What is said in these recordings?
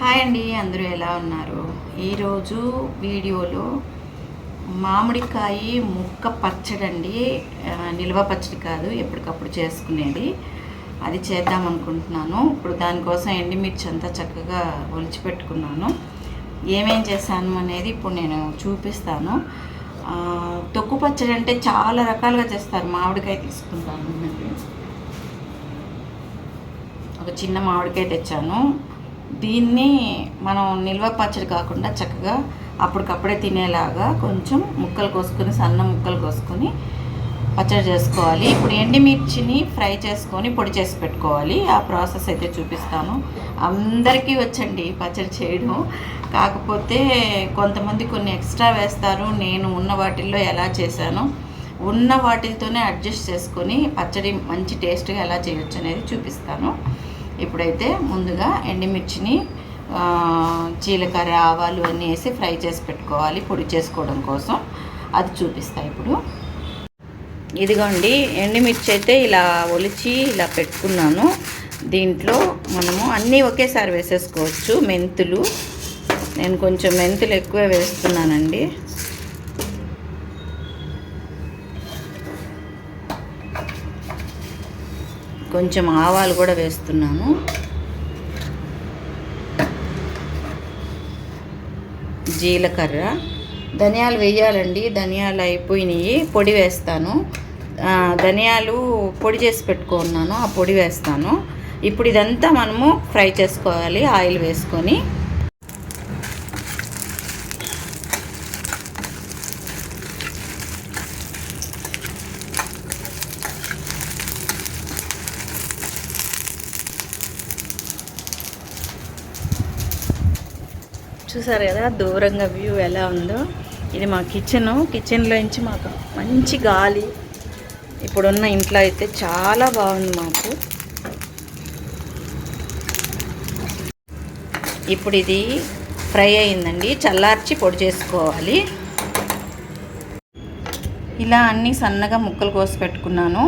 Hi అండి అందరూ ఎలా ఉన్నారు? ఈరోజు వీడియోలో మామిడికాయ ముక్క పచ్చడి అండి నిల్వ పచ్చడి కాదు ఎప్పటికప్పుడు చేసుకునేది. అది చేద్దాం అనుకుంటున్నాను. ఇప్పుడు దానికోసం ఎండిమిర్చి అంతా చక్కగా ఒలిచిపెట్టుకున్నాను ఏమేం చేశాను అనేది ఇప్పుడు నేను చూపిస్తాను. తొక్కు పచ్చడి అంటే చాలా రకాలుగా చేస్తారు. మామిడికాయ తీసుకుంటాను. ఒక చిన్న మామిడికాయ తెచ్చాను. దీన్ని మనం నిల్వ పచ్చడి కాకుండా చక్కగా అప్పటికప్పుడే తినేలాగా కొంచెం ముక్కలు కోసుకొని సన్న ముక్కలు కోసుకొని పచ్చడి చేసుకోవాలి. ఇప్పుడు ఎండిమిర్చిని ఫ్రై చేసుకొని పొడి చేసి పెట్టుకోవాలి. ఆ ప్రాసెస్ అయితే చూపిస్తాను. అందరికీ వచ్చండి పచ్చడి చేయడం. కాకపోతే కొంతమంది కొన్ని ఎక్స్ట్రా వేస్తారు. నేను ఉన్న వాటిల్లో ఎలా చేశాను ఉన్న వాటితోనే అడ్జస్ట్ చేసుకొని పచ్చడి మంచి టేస్ట్గా ఎలా చేయొచ్చు అనేది చూపిస్తాను. ఇప్పుడైతే ముందుగా ఎండుమిర్చిని జీలకర్ర ఆవాలు అన్నీ వేసి ఫ్రై చేసి పెట్టుకోవాలి పొడి చేసుకోవడం కోసం. అది చూపిస్తా ఇప్పుడు. ఇదిగోండి ఎండుమిర్చి అయితే ఇలా ఒలిచి ఇలా పెట్టుకున్నాను. దీంట్లో మనము అన్నీ ఒకేసారి వేసేసుకోవచ్చు. మెంతులు నేను కొంచెం మెంతులు ఎక్కువ వేస్తున్నానండి. కొంచెం ఆవాలు కూడా వేస్తున్నాను. జీలకర్ర. ధనియాలు వేయాలండి. ధనియాలు అయిపోయినాయి. పొడి వేస్తాను. ధనియాలు పొడి చేసి పెట్టుకున్నాను. ఆ పొడి వేస్తాను. ఇప్పుడు ఇదంతా మనము ఫ్రై చేసుకోవాలి. ఆయిల్ వేసుకొని. చూసారు కదా దూరంగా వ్యూ ఎలా ఉందో. ఇది మా కిచెన్ కిచెన్లో నుంచి మాకు మంచి గాలి. ఇప్పుడున్న ఇంట్లో అయితే చాలా బాగుంది మాకు. ఇప్పుడు ఇది ఫ్రై అయిందండి. చల్లార్చి పొడి చేసుకోవాలి. ఇలా అన్నీ సన్నగా ముక్కలు కోసి పెట్టుకున్నాను.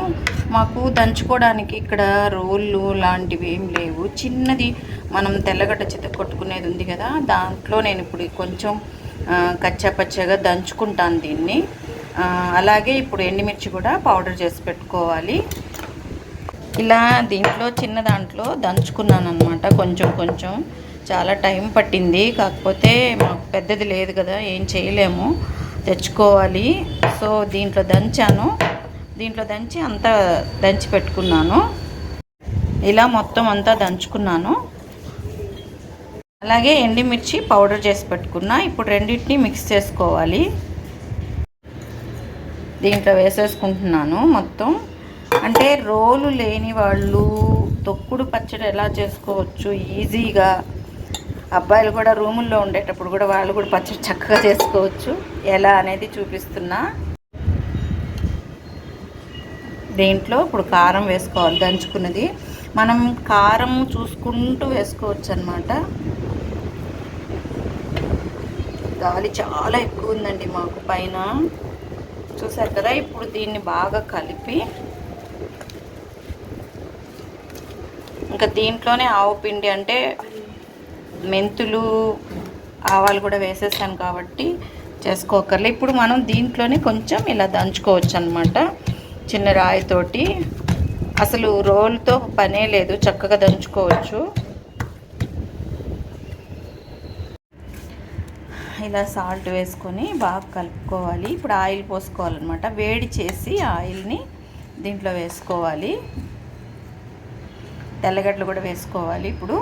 మాకు దంచుకోవడానికి ఇక్కడ రోళ్ళు లాంటివి ఏం లేవు. చిన్నది మనం తెల్లగడ్డ చిత కొట్టుకునేది ఉంది కదా దాంట్లో నేను ఇప్పుడు కొంచెం కచ్చాపచ్చగా దంచుకుంటాను దీన్ని. అలాగే ఇప్పుడు ఎండుమిర్చి కూడా పౌడర్ చేసి పెట్టుకోవాలి. ఇలా దీంట్లో చిన్న దాంట్లో దంచుకున్నాను అనమాట కొంచెం కొంచెం. చాలా టైం పట్టింది. కాకపోతే మాకు పెద్దది లేదు కదా ఏం చేయలేము. తెచ్చుకోవాలి. సో దీంట్లో దంచాను. దీంట్లో దంచి అంతా దంచి పెట్టుకున్నాను. ఇలా మొత్తం అంతా దంచుకున్నాను. అలాగే ఎండిమిర్చి పౌడర్ చేసి పెట్టుకున్నా. ఇప్పుడు రెండింటిని మిక్స్ చేసుకోవాలి. దీంట్లో వేసేసుకుంటున్నాను మొత్తం. అంటే రోలు లేని వాళ్ళు తొక్కుడు పచ్చడి ఎలా చేసుకోవచ్చు? ఈజీగా అబ్బాయిలు కూడా రూముల్లో ఉండేటప్పుడు కూడా వాళ్ళు కూడా పచ్చడి చక్కగా చేసుకోవచ్చు. ఎలా అనేది చూపిస్తున్నా. దీంట్లో ఇప్పుడు కారం వేసుకోవాలి దంచుకున్నది. మనం కారం చూసుకుంటూ వేసుకోవచ్చు అనమాట గాలి చాలా ఎక్కువ ఉందండి మాకు పైన. చూసారు కదా ఇప్పుడు దీన్ని బాగా కలిపి ఇంకా దీంట్లోనే ఆవు పిండి అంటే మెంతులు ఆవాలు కూడా వేసేసాను కాబట్టి చేసుకోకర్లే. ఇప్పుడు మనం దీంట్లోనే కొంచెం ఇలా దంచుకోవచ్చు అనమాట చిన్న రాయితోటి. అసలు రోల్తో పనే లేదు చక్కగా దంచుకోవచ్చు. ఇలా సాల్ట్ వేసుకొని బాగా కలుపుకోవాలి. ఇప్పుడు ఆయిల్ పోసుకోవాలన్నమాట. వేడి చేసి ఆయిల్ని దీంట్లో వేసుకోవాలి. తెల్లగడ్డలు కూడా వేసుకోవాలి ఇప్పుడు.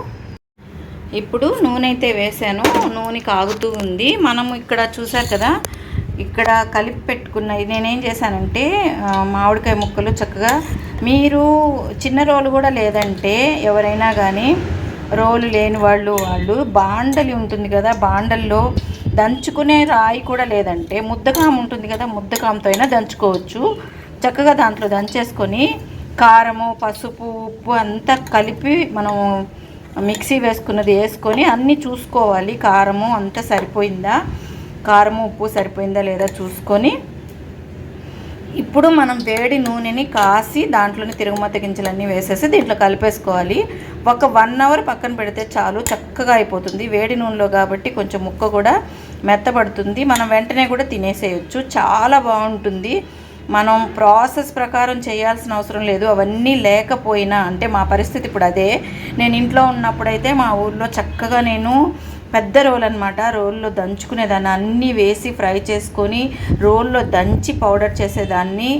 ఇప్పుడు నూనె అయితే వేసాను. నూనె కాగుతూ ఉంది. మనం ఇక్కడ చూసారు కదా ఇక్కడ కలిపి పెట్టుకున్నది నేనేం చేశానంటే మామిడికాయ ముక్కలు చక్కగా మీరు చిన్న రోలు కూడా లేదంటే ఎవరైనా కానీ రోలు లేని వాళ్ళు వాళ్ళు బాండలి ఉంటుంది కదా బాండల్లో దంచుకునే రాయి కూడా లేదంటే ముద్దకాం ఉంటుంది కదా ముద్దకాంతో అయినా దంచుకోవచ్చు. చక్కగా దాంట్లో దంచేసుకొని కారము పసుపు ఉప్పు అంతా కలిపి మనం మిక్సీ వేసుకున్నది వేసుకొని అన్నీ చూసుకోవాలి. కారము అంతా సరిపోయిందా? కారము ఉప్పు సరిపోయిందా లేదా చూసుకొని ఇప్పుడు మనం వేడి నూనెని కాసి దాంట్లోని తిరుగుమత గింజలన్నీ వేసేసి దీంట్లో కలిపేసుకోవాలి. ఒక వన్ అవర్ పక్కన పెడితే చాలు చక్కగా అయిపోతుంది. వేడి నూనెలో కాబట్టి కొంచెం ముక్క కూడా మెత్తబడుతుంది. మనం వెంటనే కూడా తినేసేయచ్చు. చాలా బాగుంటుంది. మనం ప్రాసెస్ ప్రకారం చేయాల్సిన అవసరం లేదు అవన్నీ లేకపోయినా అంటే మా పరిస్థితి ఇప్పుడు అదే. నేను ఇంట్లో ఉన్నప్పుడైతే మా ఊర్లో చక్కగా నేను పెద్ద రోల్ అనమాట రోల్లో దంచుకునేదాన్ని అన్నీ వేసి ఫ్రై చేసుకొని రోల్లో దంచి పౌడర్ చేసేదాన్ని.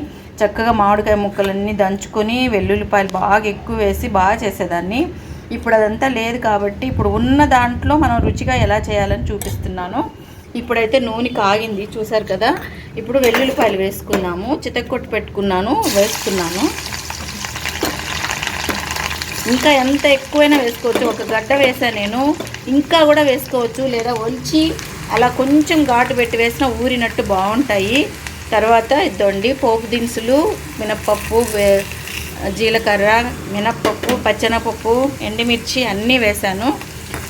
చక్కగా మామిడికాయ ముక్కలన్నీ దంచుకొని వెల్లుల్లిపాయలు బాగా ఎక్కువ వేసి బాగా చేసేదాన్ని. ఇప్పుడు అదంతా లేదు కాబట్టి ఇప్పుడు ఉన్న దాంట్లో మనం రుచిగా ఎలా చేయాలని చూపిస్తున్నాను. ఇప్పుడైతే నూనె కాగింది చూసారు కదా? ఇప్పుడు వెల్లుల్లిపాయలు వేసుకున్నాము చితక్కొట్టు పెట్టుకున్నాను వేసుకున్నాను. ఇంకా ఎంత ఎక్కువైనా వేసుకోవచ్చు. ఒక గడ్డ వేసా నేను. ఇంకా కూడా వేసుకోవచ్చు. లేదా ఒలిచి అలా కొంచెం ఘాటు పెట్టి వేసినా ఊరినట్టు బాగుంటాయి. తర్వాత ఇద్దండి పోపు దినుసులు మినప్పప్పు జీలకర్ర మినప్పప్పు పచ్చెనపప్పు ఎండుమిర్చి అన్నీ వేశాను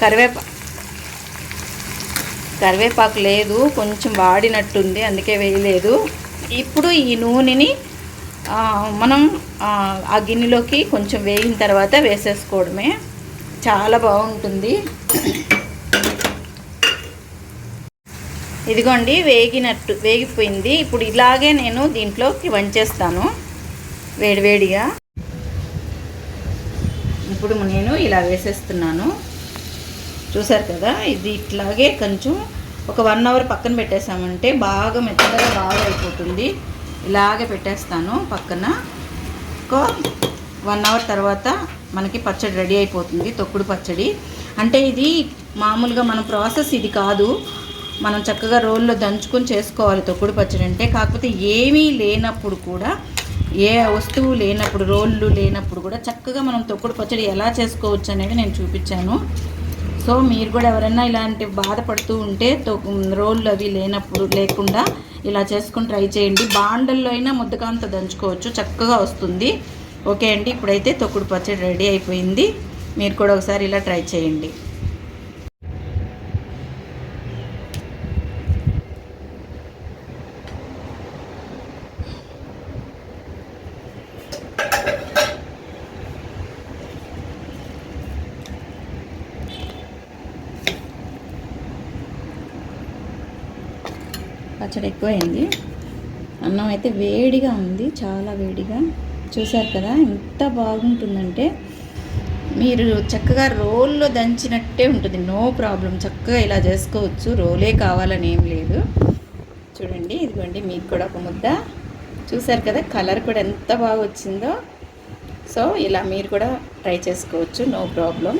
కరివేపా కరివేపాకు లేదు కొంచెం వాడినట్టుంది అందుకే వేయలేదు. ఇప్పుడు ఈ నూనెని మనం ఆ, ఆ గిన్నెలోకి కొంచెం వేగిన తర్వాత వేసేసుకోవడమే. చాలా బాగుంటుంది. ఇదిగోండి వేగినట్టు వేగిపోయింది. ఇప్పుడు ఇలాగే నేను దీంట్లోకి వంచేస్తాను వేడివేడిగా. ఇప్పుడు నేను ఇలా వేసేస్తున్నాను. చూసారు కదా? ఇది ఇట్లాగే కొంచెం ఒక వన్ అవర్ పక్కన పెట్టేసామంటే బాగా మెత్తగా బాగా అయిపోతుంది. ఇలాగే పెట్టేస్తాను పక్కన. ఒక వన్ అవర్ తర్వాత మనకి పచ్చడి రెడీ అయిపోతుంది తొక్కుడు పచ్చడి. అంటే ఇది మామూలుగా మన ప్రాసెస్ ఇది కాదు. మనం చక్కగా రోల్లో దంచుకొని చేసుకోవాలి తొక్కుడు పచ్చడి అంటే. కాకపోతే ఏమీ లేనప్పుడు కూడా ఏ వస్తువు లేనప్పుడు రోళ్ళు లేనప్పుడు కూడా చక్కగా మనం తొక్కుడు పచ్చడి ఎలా చేసుకోవచ్చు అనేది నేను చూపించాను. సో మీరు కూడా ఎవరైనా ఇలాంటి బాధపడుతూ ఉంటే రోళ్ళు అవి లేనప్పుడు లేకుండా ఇలా చేసుకుని ట్రై చేయండి. బాండల్లో అయినా ముద్దకాంత దంచుకోవచ్చు. చక్కగా వస్తుంది. ఓకే అండి. ఇప్పుడైతే తొక్కుడు పచ్చడి రెడీ అయిపోయింది. మీరు కూడా ఒకసారి ఇలా ట్రై చేయండి. పచ్చడి ఎక్కువైంది. అన్నం అయితే వేడిగా ఉంది చాలా వేడిగా. చూసారు కదా ఎంత బాగుంటుందంటే మీరు చక్కగా రోల్లో దంచినట్టే ఉంటుంది. నో ప్రాబ్లం చక్కగా ఇలా చేసుకోవచ్చు. రోలే కావాలని ఏం లేదు. చూడండి ఇదిగోండి మీకు కూడా ఒక ముద్ద. చూసారు కదా కలర్ కూడా ఎంత బాగా వచ్చిందో. సో ఇలా మీరు కూడా ట్రై చేసుకోవచ్చు. No problem.